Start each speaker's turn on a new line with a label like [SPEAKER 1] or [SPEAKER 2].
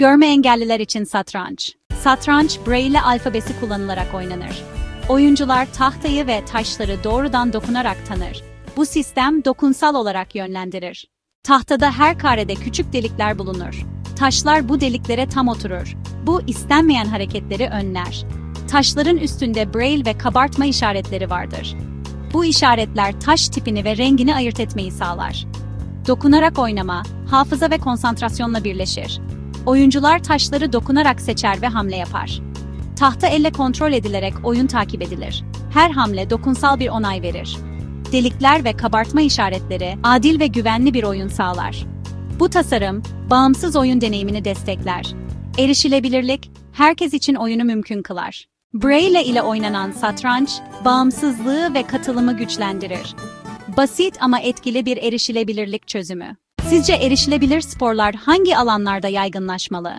[SPEAKER 1] Görme engelliler için satranç. Satranç, Braille alfabesi kullanılarak oynanır. Oyuncular tahtayı ve taşları doğrudan dokunarak tanır. Bu sistem dokunsal olarak yönlendirir. Tahtada her karede küçük delikler bulunur. Taşlar bu deliklere tam oturur. Bu istenmeyen hareketleri önler. Taşların üstünde braille ve kabartma işaretleri vardır. Bu işaretler taş tipini ve rengini ayırt etmeyi sağlar. Dokunarak oynama, hafıza ve konsantrasyonla birleşir. Oyuncular taşları dokunarak seçer ve hamle yapar. Tahta elle kontrol edilerek oyun takip edilir. Her hamle dokunsal bir onay verir. Delikler ve kabartma işaretleri adil ve güvenli bir oyun sağlar. Bu tasarım, bağımsız oyun deneyimini destekler. Erişilebilirlik, herkes için oyunu mümkün kılar. Braille ile oynanan satranç, bağımsızlığı ve katılımı güçlendirir. Basit ama etkili bir erişilebilirlik çözümü. Sizce erişilebilir sporlar hangi alanlarda yaygınlaşmalı?